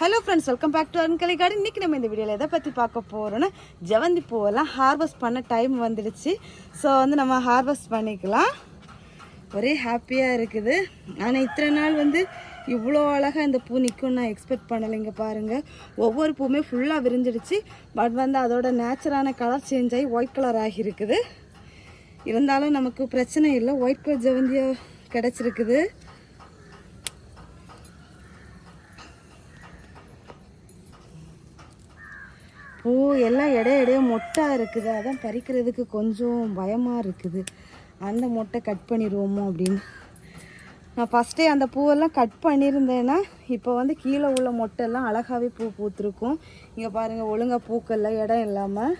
Hello friends welcome back to Arunkalai garden இன்னைக்கு நம்ம இந்த வீடியோவில் எதை பற்றி பார்க்க போகிறோன்னா ஜவந்தி பூவெல்லாம் ஹார்வெஸ்ட் பண்ண டைம் வந்துடுச்சு. ஸோ வந்து நம்ம ஹார்வெஸ்ட் பண்ணிக்கலாம். ஒரே ஹாப்பியாக இருக்குது. ஆனால் இத்தனை நாள் வந்து இவ்வளோ அழகாக இந்த பூ நிற்கும் நான் எக்ஸ்பெக்ட் பண்ணலைங்க பாருங்கள் ஒவ்வொரு பூவுமே ஃபுல்லாக விரிஞ்சிடுச்சு. பட் வந்து அதோட நேச்சரான கலர் சேஞ்ச் ஆகி ஒயிட் கலர் ஆகியிருக்குது. இருந்தாலும் நமக்கு பிரச்சனை இல்லை. ஒயிட் கலர் ஜவந்தியாக கிடச்சிருக்குது. பூ எல்லாம் இடைய இடைய மொட்டாக இருக்குது. அதான் பறிக்கிறதுக்கு கொஞ்சம் பயமாக இருக்குது. அந்த மொட்டை கட் பண்ணிடுவோமோ அப்படின்னு. நான் ஃபஸ்ட்டே அந்த பூவெல்லாம் கட் பண்ணியிருந்தேன்னா இப்போ வந்து கீழே உள்ள மொட்டெல்லாம் அழகாகவே பூ பூத்துருக்கும். இங்கே பாருங்கள் ஒழுங்காக பூக்கள்ல இடம் இல்லாமல்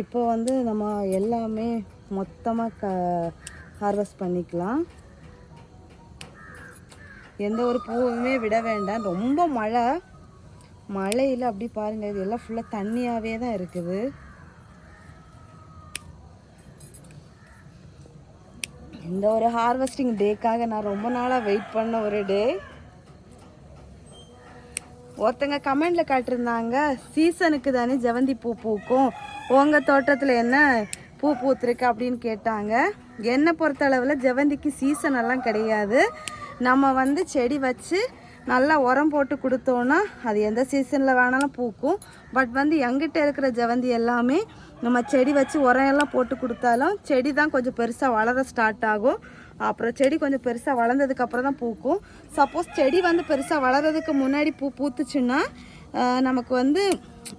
இப்போ வந்து நம்ம எல்லாமே மொத்தமாக க ஹார்வெஸ்ட் பண்ணிக்கலாம். எந்த ஒரு பூவுமே விட வேண்டாம். ரொம்ப மழை. மழையில் அப்படி பாருங்கள் இது எல்லாம் ஃபுல்லாக தண்ணியாகவே தான் இருக்குது. இந்த ஒரு ஹார்வெஸ்டிங் டேக்காக நான் ரொம்ப நாளாக வெயிட் பண்ண ஒரு டே ஒருத்தங்க கமெண்டில் காட்டிருந்தாங்க சீசனுக்கு தானே ஜெவந்தி பூ பூக்கும். உங்கள் தோட்டத்தில் என்ன பூ பூத்துருக்கு? அப்படின்னு கேட்டாங்க. என்னை பொறுத்த அளவில் ஜெவந்திக்கு சீசன் எல்லாம் கிடையாது. நம்ம வந்து செடி வச்சு நல்லா உரம் போட்டு கொடுத்தோன்னா அது எந்த சீசனில் வேணாலும் பூக்கும். பட் வந்து எங்கிட்ட இருக்கிற ஜெவந்தி எல்லாமே நம்ம செடி வச்சு உரம் எல்லாம் போட்டு கொடுத்தாலும் செடி தான் கொஞ்சம் பெருசாக வளர ஸ்டார்ட் ஆகும். அப்புறம் செடி கொஞ்சம் பெருசாக வளர்ந்ததுக்கப்புறம் தான் பூக்கும். சப்போஸ் செடி வந்து பெருசாக வளர்றதுக்கு முன்னாடி பூ பூத்துச்சுன்னா நமக்கு வந்து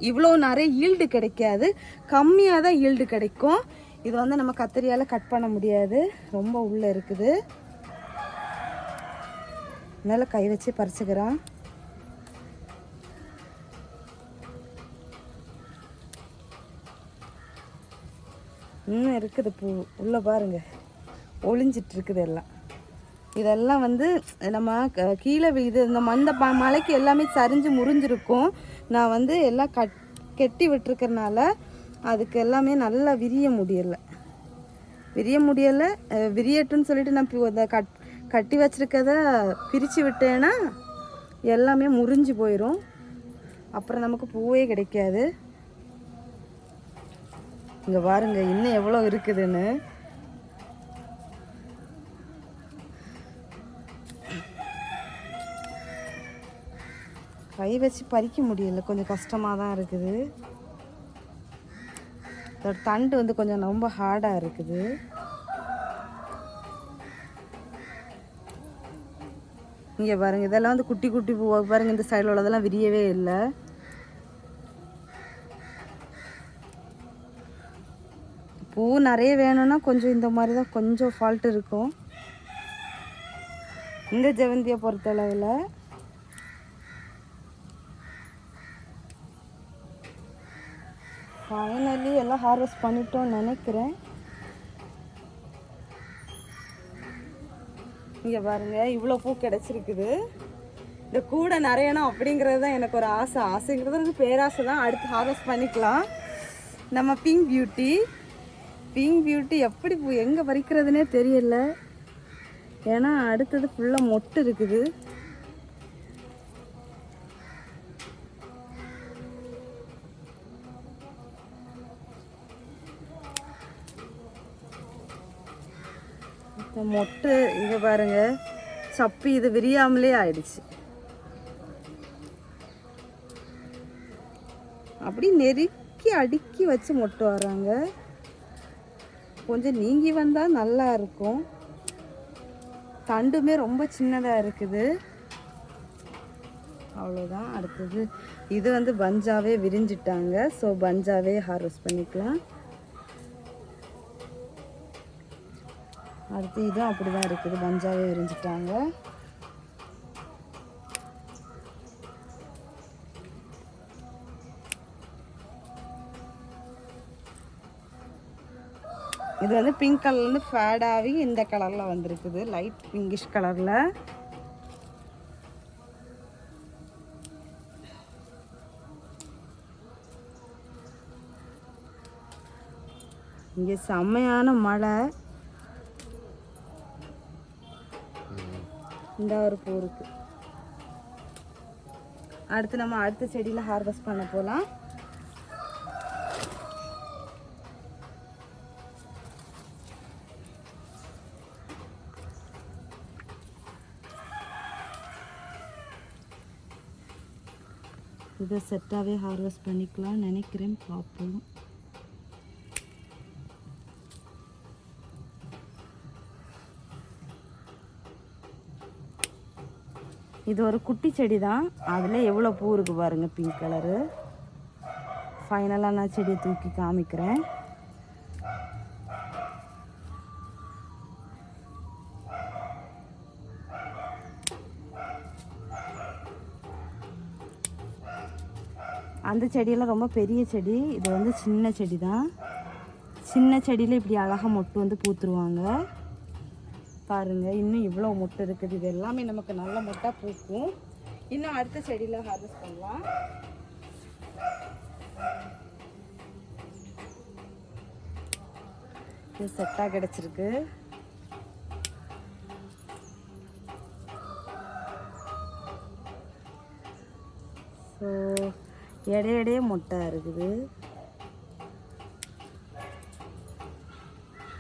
இவ்வளோ நிறைய ஈல்டு கிடைக்காது. கம்மியாக தான் ஈல்டு கிடைக்கும். இது வந்து நம்ம கத்திரியால் கட் பண்ண முடியாது. ரொம்ப உள்ளே இருக்குது. அதனால கை வச்சு பறிச்சுக்கிறான் இன்னும் இருக்குது பூ. உள்ளே பாருங்க. ஒளிஞ்சிட்டு இருக்குது எல்லாம். இதெல்லாம் வந்து நம்ம க- கீழே இது இந்த மந்த ப- மலைக்கு எல்லாமே சரிஞ்சு முறிஞ்சிருக்கும். நான் வந்து எல்லாம் கட் கெட்டி விட்டுருக்கறனால அதுக்கு எல்லாமே நல்லா விரிய முடியலை. விரிய முடியலை விரியட்டுன்னு சொல்லிட்டு நான் இந்த கட் கட்டி வச்சுருக்கத பிரித்து விட்டேன்னா எல்லாமே முறிஞ்சு போயிடும் அப்புறம் நமக்கு பூவே கிடைக்காது. இங்கே பாருங்க இன்னும் எவ்வளோ இருக்குதுன்னு. கை வச்சு பறிக்க முடியல கொஞ்சம் கஷ்டமாக தான் இருக்குது. தண்டு வந்து கொஞ்சம் ரொம்ப ஹார்டாக இருக்குது. இங்கே பாருங்கள் இதெல்லாம் வந்து குட்டி குட்டி பூ பாருங்கள் இந்த சைடில் உள்ளதெல்லாம் விரியவே இல்லை. பூ நிறைய வேணும்னா கொஞ்சம் இந்த மாதிரி தான் கொஞ்சம் ஃபால்ட் இருக்கும். இந்த ஜெவந்தியை பொறுத்தளவில் ஃபைனலி எல்லாம் ஹார்வெஸ்ட் பண்ணிட்டோம்னு நினைக்கிறேன். இங்கே பாருங்க இவ்வளோ பூ கிடச்சிருக்குது. இந்த கூடை நிறையணும் அப்படிங்கிறது தான் எனக்கு ஒரு ஆசை. ஆசைங்கிறது பேராசை தான். அடுத்து ஹார்வெஸ்ட் பண்ணிக்கலாம். நம்ம பிங்க் பியூட்டி பிங்க் பியூட்டி எப்படி பூ எங்கே பறிக்கிறதுனே தெரியல. ஏன்னா அடுத்தது ஃபுல்லாக மொட்டு இருக்குது. இந்த மொட்டு இங்கே பாருங்க சப்பி இது விரியாமலே ஆயிடுச்சு. அப்படி நெருக்கி அடுக்கி வச்சு மொட்டு வராங்க கொஞ்சம் நீங்கி வந்தால் நல்லா இருக்கும். தண்டுமே ரொம்ப சின்னதாக இருக்குது. அவ்வளோதான் அடுத்தது. இது வந்து பஞ்சாவே விரிஞ்சிட்டாங்க. ஸோ பஞ்சாவே ஹார்வெஸ்ட் பண்ணிக்கலாம். அடுத்து இதுவும் அப்படி தான் இருக்குது. பஞ்சாவே விரிஞ்சிட்டாங்க இது வந்து பிங்க் கலர்லேருந்து ஃபேடாகி இந்த கலரில் வந்திருக்குது. லைட் பிங்கிஷ் கலரில் இங்கே செம்மையான மழை. இந்த ஒரு பூ இருக்கு. அடுத்து நம்ம அடுத்த செடியில் ஹார்வெஸ்ட் பண்ண போகலாம் இதை செட்டாகவே ஹார்வெஸ்ட் பண்ணிக்கலாம் நினைக்கிறேன். பார்ப்போம். இது ஒரு குட்டி செடி தான் அதில் எவ்வளோ பூ இருக்கு பாருங்க பிங்க் கலரு ஃபைனலாக நான் செடியை தூக்கி காமிக்கிறேன். அந்த செடியெல்லாம் ரொம்ப பெரிய செடி. இது வந்து சின்ன செடி தான் சின்ன செடியில் இப்படி அழகாக மொட்டு வந்து பூத்துருவாங்க. பாருங்க இன்னும் இவ்வளோ முட்டை இருக்குது. இது எல்லாமே நமக்கு நல்ல முட்டை பூக்கும். இன்னும் அடுத்த செடியில் ஹார்வெஸ்ட் பண்ணலாம். இது செட்டாக கிடச்சிருக்கு. ஸோ இடையிடையே மொட்டை இருக்குது.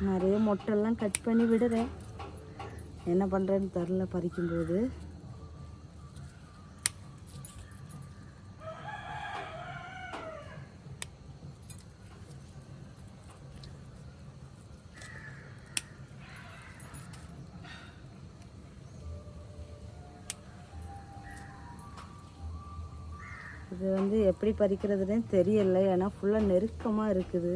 நிறைய மொட்டெல்லாம் கட் பண்ணி விடுறேன். என்ன பண்ணுறேன்னு தெரில பறிக்கும்போது. இது வந்து எப்படி பறிக்கிறதுனே தெரியல ஏன்னா ஃபுல்லாக நெருக்கமாக இருக்குது.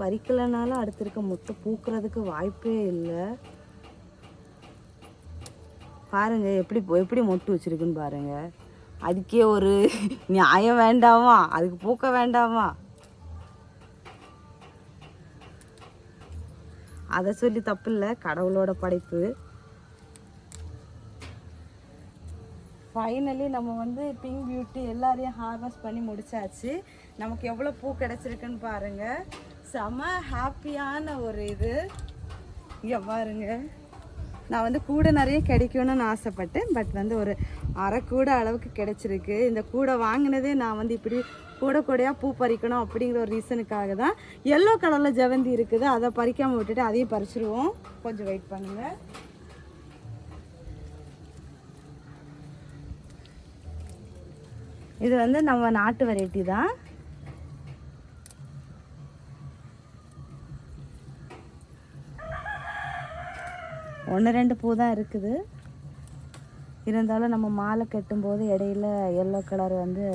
பறிக்கலைனாலும் அடுத்து இருக்க முட்டை பூக்கிறதுக்கு வாய்ப்பே இல்லை. பாருங்க எப்படி எப்படி மொட்டு வச்சிருக்குன்னு பாருங்க. அதுக்கே ஒரு நியாயம் வேண்டாமா? அதுக்கு பூக்க வேண்டாமா? அதை சொல்லி தப்பு இல்லை கடவுளோட படைப்பு. ஃபைனலி நம்ம வந்து பிங்க் பியூட்டி எல்லாரையும் ஹார்வெஸ்ட் பண்ணி முடிச்சாச்சு. நமக்கு எவ்வளோ பூ கிடச்சிருக்குன்னு பாருங்க. செம ஹாப்பியான ஒரு இது. இங்கே பாருங்க. நான் வந்து கூட நிறைய கிடைக்கணும்னு ஆசைப்பட்டேன் பட் வந்து ஒரு அரை கூட அளவுக்கு கிடைச்சிருக்கு. இந்த கூடை வாங்கினதே நான் வந்து இப்படி கூட கூடையாக பூ பறிக்கணும் அப்படிங்கிற ஒரு ரீசனுக்காக தான் எல்லோ கலரில் ஜெவந்தி இருக்குது. அதை பறிக்காமல் விட்டுட்டு அதையும் பறிச்சிருவோம். கொஞ்சம் வெயிட் பண்ணுங்கள் இது வந்து நம்ம நாட்டு வெரைட்டி தான். ஒன்று ரெண்டு பூ தான் இருக்குது. இருந்தாலும் நம்ம மாலை கட்டும்போது இடையில எல்லோ கலர் வந்து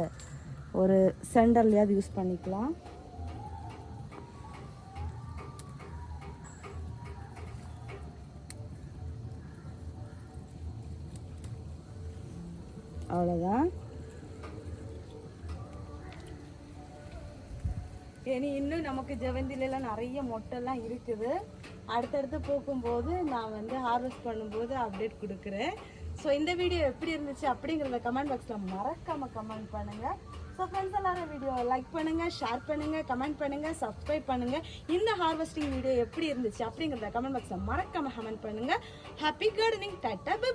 ஒரு சென்டர்லையாவது யூஸ் பண்ணிக்கலாம். அவ்வளோதான் இனி இன்னும் நமக்கு ஜெவந்திலாம் நிறைய மொட்டைலாம் இருக்குது. அடுத்தடுத்து போகும்போது நான் வந்து ஹார்வெஸ்ட் பண்ணும்போது அப்டேட் கொடுக்குறேன். ஸோ இந்த வீடியோ எப்படி இருந்துச்சு அப்படிங்கிறத கமெண்ட் பாக்ஸில் மறக்காமல் கமெண்ட் பண்ணுங்கள் ஸோ ஃப்ரெண்ட்ஸ் எல்லாரும் வீடியோ லைக் பண்ணுங்கள் ஷேர் பண்ணுங்கள் கமெண்ட் பண்ணுங்கள் சப்ஸ்கிரைப் பண்ணுங்கள் இந்த ஹார்வெஸ்டிங் வீடியோ எப்படி இருந்துச்சு அப்படிங்கிறத கமெண்ட் பாக்ஸில் மறக்காமல் கமெண்ட் பண்ணுங்கள் ஹாப்பி கார்டனிங் டாட்டா பை